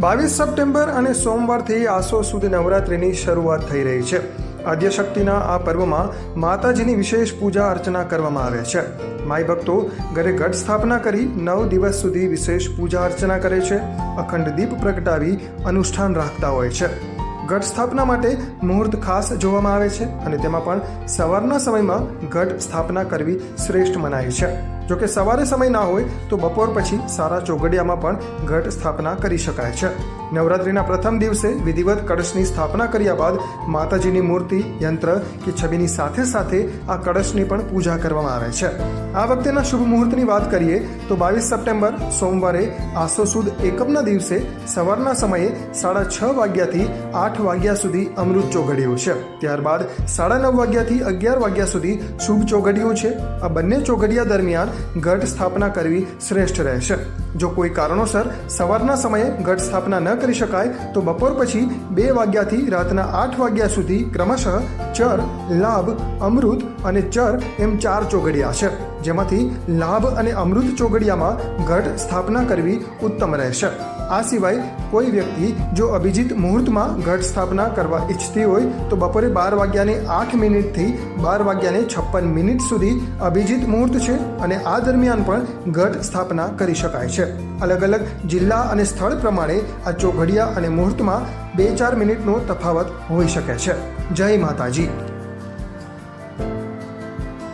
બાવીસ સપ્ટેમ્બર અને સોમવારથી આસો સુદ નવરાત્રિની શરૂઆત થઈ રહી છે. આદ્યશક્તિના આ પર્વમાં માતાજીની વિશેષ પૂજા અર્ચના કરવામાં આવે છે. માઈ ભક્તો ઘરે ઘટ સ્થાપના કરી નવ દિવસ સુધી વિશેષ પૂજા અર્ચના કરે છે. અખંડ દીપ પ્રગટાવી અનુષ્ઠાન રાખતા હોય છે. ઘટ સ્થાપના માટે મુહૂર્ત ખાસ જોવામાં આવે છે અને તેમાં પણ સવારના સમયમાં ઘટ સ્થાપના કરવી શ્રેષ્ઠ મનાય છે. જો કે સવારે સમય ના હોય તો બપોર પછી સારા ચોગડિયામાં પણ ઘટ સ્થાપના કરી શકાય છે. નવરાત્રિના પ્રથમ દિવસે વિધિવત કળશની સ્થાપના કર્યા બાદ માતાજીની મૂર્તિ, યંત્ર કે છબીની સાથે સાથે આ કળશની પણ પૂજા કરવામાં આવે છે. આ વખતેના શુભ મુહૂર્તની વાત કરીએ તો બાવીસ સપ્ટેમ્બર, સોમવારે આસો સુદ એકમના દિવસે સવારના સમયે સાડા છ વાગ્યાથી આઠ વાગ્યા સુધી અમૃત ચોઘડિયું છે. ત્યારબાદ સાડા નવ વાગ્યાથી અગિયાર વાગ્યા સુધી શુભ ચોઘડિયું છે. આ બંને ચોઘડિયા દરમિયાન ઘટ સ્થાપના કરવી શ્રેષ્ઠ રહેશે. જો કોઈ કારણોસર સવારના સમયે ઘટ સ્થાપના ન કરી શકાય, તો બપોર પછી બે વાગ્યાથી રાતના આઠ વાગ્યા સુધી ક્રમશઃ ચર, લાભ, અમૃત અને ચર એમ ચાર ચોઘડિયા છે જેમાંથી લાભ અને અમૃત ચોઘડિયામાં ઘટ સ્થાપના કરવી ઉત્તમ રહેશે. આ સિવાય કોઈ વ્યક્તિ જો અભિજીત મુહૂર્તમાં ઘટ સ્થાપના કરવા ઈચ્છતી હોય, તો બપોરે બાર વાગ્યાને આઠ મિનિટથી બાર વાગ્યાને છપ્પન મિનિટ સુધી અભિજીત મુહૂર્ત છે અને આ દરમિયાન પણ ઘટ સ્થાપના કરી શકાય અલગ અલગ જિલ્લા અને સ્થળ પ્રમાણે આ ચોઘડિયા અને મુહૂર્તમાં બે ચાર મિનિટનો તફાવત હોઈ શકે છે. જય માતાજી.